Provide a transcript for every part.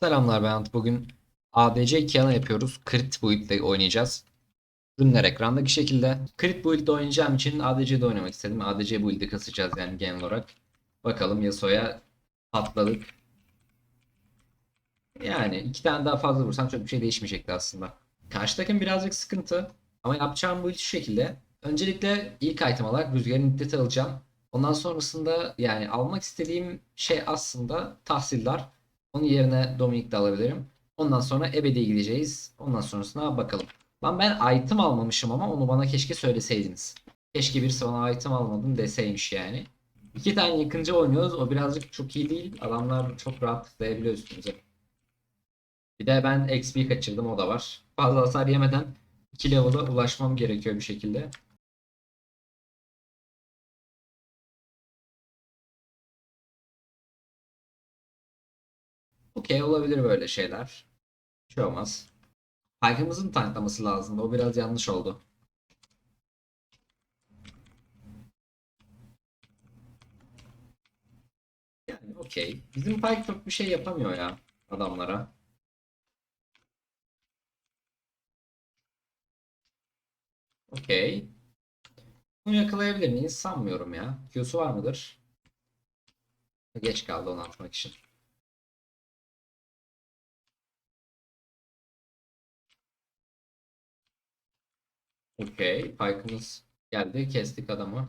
Selamlar ben Ant. Bugün ADC Kiana yapıyoruz. Crit build ile oynayacağız. Ürünler ekrandaki şekilde. Crit build ile oynayacağım için ADC'de oynamak istedim. ADC build'i kasacağız yani genel olarak. Bakalım Yasuo'ya patladık. Yani iki tane daha fazla vursam çok bir şey değişmeyecekti aslında. Karşı takım birazcık sıkıntı. Ama yapacağım build şu şekilde. Öncelikle ilk item olarak rüzgarın iddeti alacağım. Ondan sonrasında yani almak istediğim şey aslında tahsildar. Onun yerine Dominik de alabilirim. Ondan sonra ebedi gideceğiz. Ondan sonrasına bakalım. Lan ben item almamışım ama onu bana keşke söyleseydiniz. Keşke birisi bana item almadım deseymiş yani. İki tane yıkıncı oynuyoruz. O birazcık çok iyi değil. Adamlar çok rahat tıklayabiliyor üstümüze. Bir de ben XP kaçırdım o da var. Fazla hasar yemeden 2 level'a ulaşmam gerekiyor bir şekilde. Okey olabilir böyle şeyler. Bir şey olmaz. Pike'ımızın tanklaması lazımdı. O biraz yanlış oldu. Yani okey. Bizim Pike çok bir şey yapamıyor ya adamlara. Okey. Bunu yakalayabilir miyiz? Sanmıyorum ya. Q'su var mıdır? Geç kaldı onu atmak için. Okey. Pike'ımız geldi. Kestik adamı.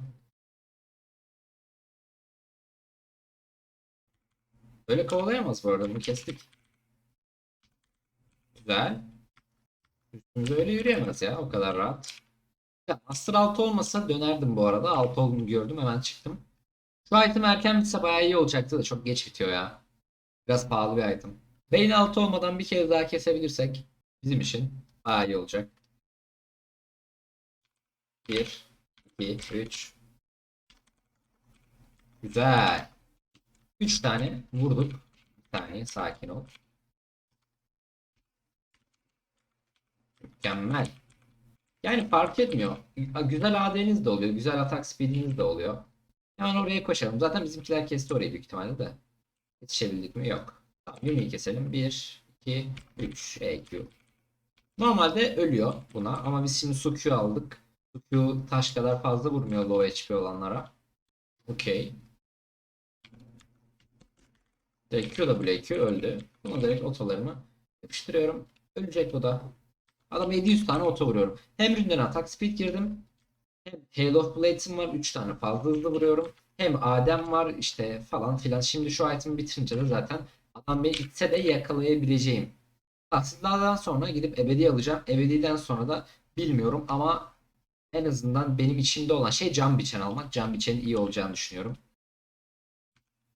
Böyle kovalayamaz bu arada. Bunu kestik. Güzel. Üstümüze öyle yürüyemez ya. O kadar rahat. Ya, Master 6 olmasa dönerdim bu arada. 6 olduğunu gördüm. Hemen çıktım. Şu item erken bitse bayağı iyi olacaktı da çok geç bitiyor ya. Biraz pahalı bir item. Vayne 6 olmadan bir kere daha kesebilirsek bizim için bayağı iyi olacak. 1, 2, 3. Güzel. 3 tane vurduk. Bir tane sakin ol. Mükemmel. Yani fark etmiyor. Güzel AD'niz de oluyor. Güzel atak speed'iniz de oluyor. Hemen oraya koşalım. Zaten bizimkiler kesti orayı büyük ihtimalle de. Yetişebildik mi? Yok. Tamam Yumi'yi keselim. 1, 2, 3 EQ. Normalde ölüyor buna ama biz şimdi su Q aldık. Q taş kadar fazla vurmuyor low HP olanlara. Okey. Direkt QWQ öldü. Bunu direkt otolarımı yapıştırıyorum. Ölecek bu da. Adam 700 tane oto vuruyorum. Hem ründen atak speed girdim. Hem Hail of Blades'im var. 3 tane fazla hızlı vuruyorum. Hem Adem var işte falan filan. Şimdi şu item'i bitirince de zaten adam beni itse de yakalayabileceğim. Tahsillerden sonra gidip ebedi alacağım. Ebediden sonra da bilmiyorum ama en azından benim içimde olan şey cam biçen almak. Cam biçenin iyi olacağını düşünüyorum.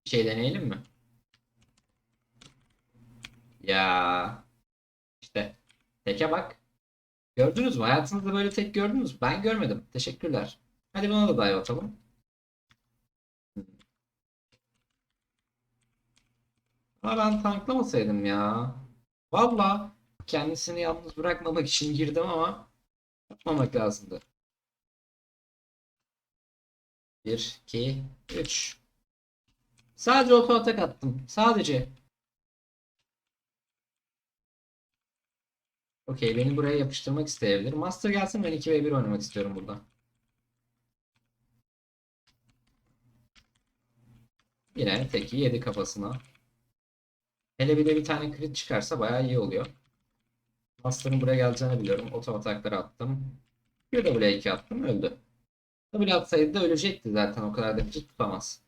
Şey deneyelim mi? Ya işte teke bak. Gördünüz mü? Hayatınızda böyle tek gördünüz mü? Ben görmedim. Teşekkürler. Hadi buna da dive atalım. Ama ben tanklamasaydım ya. Valla kendisini yalnız bırakmamak için girdim ama yapmamak lazımdı. 1, 2, 3. Sadece auto atak attım. Sadece. Okey beni buraya yapıştırmak isteyebilir. Master gelsin ben 2v1 oynamak istiyorum burada. Yine teki yedi kafasına. Hele bir de bir tane crit çıkarsa bayağı iyi oluyor. Master'ın buraya geleceğini biliyorum. Oto atakları attım. Bir de buraya 2 attım öldü. W atsaydı da ölecekti zaten o kadar da crit tutamaz.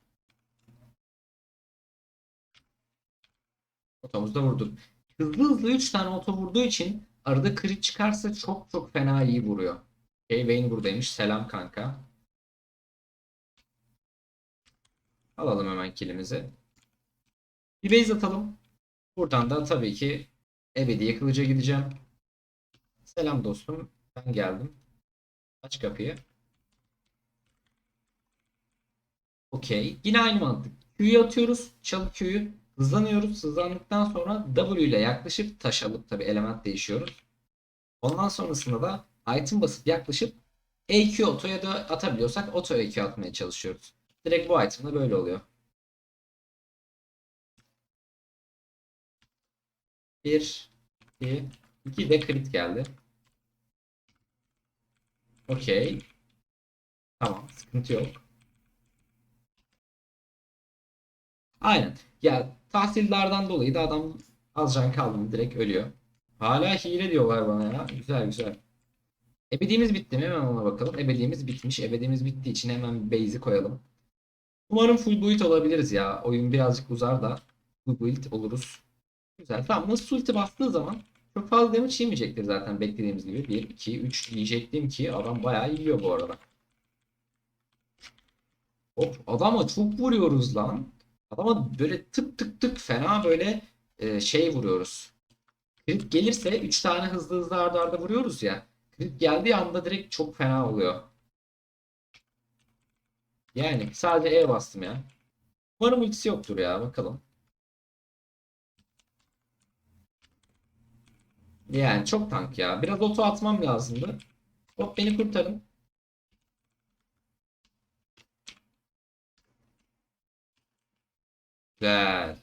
Otomuzda vurduk. Hızlı hızlı 3 tane oto vurduğu için arada crit çıkarsa çok çok fena iyi vuruyor. Okay, Vayne buradaymış. Selam kanka. Alalım hemen kilimizi. Bir base atalım. Buradan da tabii ki ebedi kılıca gideceğim. Selam dostum. Ben geldim. Aç kapıyı. Okey. Yine aynı mantık. Q'yu atıyoruz. Çalı Q'yu. Hızlanıyoruz. Hızlandıktan sonra W ile yaklaşıp taş alıp tabii element değişiyoruz. Ondan sonrasında da item basıp yaklaşıp EQ otoya da atabiliyorsak auto EQ atmaya çalışıyoruz. Direkt bu itemda böyle oluyor. 1 2 2 de crit geldi. Okey. Tamam, sıkıntı yok. Aynen. Ya tahsillerden dolayı da adam az can kaldı direkt ölüyor. Hala hile diyorlar bana ya. Güzel güzel. Ebediğimiz bitti mi? Hemen ona bakalım. Ebediğimiz bitmiş. Ebediğimiz bittiği için hemen base'i koyalım. Umarım full build olabiliriz ya. Oyun birazcık uzar da full build oluruz. Güzel. Tamam. Nasıl ulti bastığı zaman çok fazla damage yemeyecektir zaten beklediğimiz gibi. 1, 2, 3 diyecektim ki adam bayağı yiyor bu arada. Hop adama çok vuruyoruz lan. Adama böyle tık tık tık fena böyle e, şey vuruyoruz. Crit gelirse 3 tane hızlı hızlı arda arda vuruyoruz ya. Crit geldiği anda direkt çok fena oluyor. Yani sadece E bastım ya. Umarım ultisi yoktur ya bakalım. Yani çok tank ya. Biraz oto atmam lazımdı. Hop beni kurtarın. Güzel.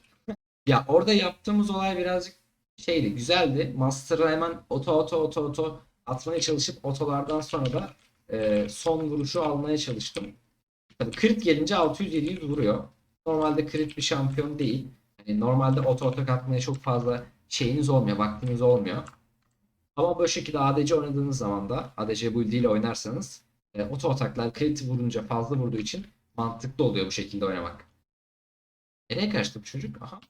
Ya orada yaptığımız olay birazcık şeydi, güzeldi. Master'a hemen oto oto oto oto atmaya çalışıp otolardan sonra da e, son vuruşu almaya çalıştım. Tabii crit gelince 600-700 vuruyor. Normalde crit bir şampiyon değil. Hani normalde oto atak atmaya çok fazla şeyiniz olmuyor, vaktiniz olmuyor. Ama böyle şekilde ADC oynadığınız zaman da ADC build ile oynarsanız e, oto ataklar crit vurunca fazla vurduğu için mantıklı oluyor bu şekilde oynamak. Nereye kaçtı bu çocuk? Aha.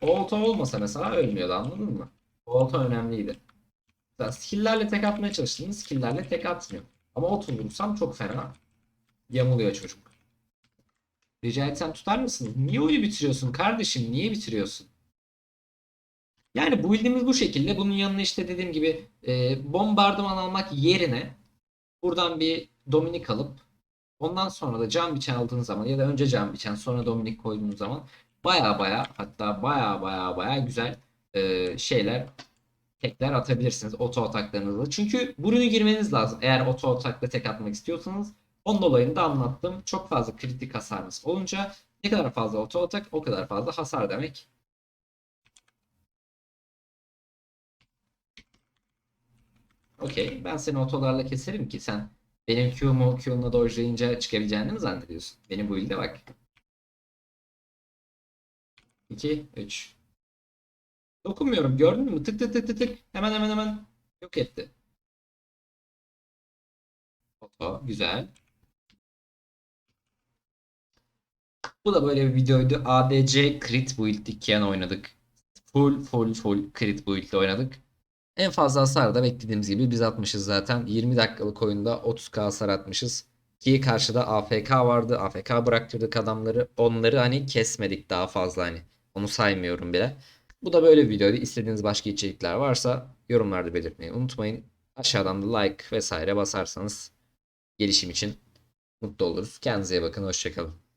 Olta olmasa mesela ölmüyordu anladın mı? Olta önemliydi. Mesela skill'lerle tek atmaya çalıştınız. Skill'lerle tek atmıyor. Ama oto vurursam çok fena. Yamuluyor çocuk. Rica etsem tutar mısın? Niye oyunu bitiriyorsun kardeşim? Niye bitiriyorsun? Yani bu build'imiz bu şekilde. Bunun yanına işte dediğim gibi e, bombardıman almak yerine buradan bir Dominik alıp ondan sonra da can biçen aldığın zaman ya da önce can biçen sonra Dominik koyduğun zaman baya baya hatta baya baya baya güzel e, şeyler tekler atabilirsiniz oto ataklarınızla. Çünkü burunu girmeniz lazım. Eğer oto atakla tek atmak istiyorsanız onun dolayını da anlattım. Çok fazla kritik hasarınız olunca ne kadar fazla oto atak o kadar fazla hasar demek. Okey. Ben seni otolarla keserim ki sen benim Q'mu Q'nla dojlayınca çıkabileceğini mi zannediyorsun? Benim bu build'e bak. 2, 3. Dokunmuyorum. Gördün mü? Tık tık tık tık tık. Hemen hemen hemen yok etti. Oto. Güzel. Bu da böyle bir videoydu. ADC Crit Build iken oynadık. Full full full Crit Build oynadık. En fazla hasar da beklediğimiz gibi biz atmışız zaten. 20 dakikalık oyunda 30k hasar atmışız. Ki karşıda AFK vardı. AFK bıraktırdık adamları. Onları hani kesmedik daha fazla hani. Onu saymıyorum bile. Bu da böyle bir videoydu. İstediğiniz başka içerikler varsa yorumlarda belirtmeyi unutmayın. Aşağıdan da like vesaire basarsanız gelişim için mutlu oluruz. Kendinize iyi bakın. Hoşçakalın.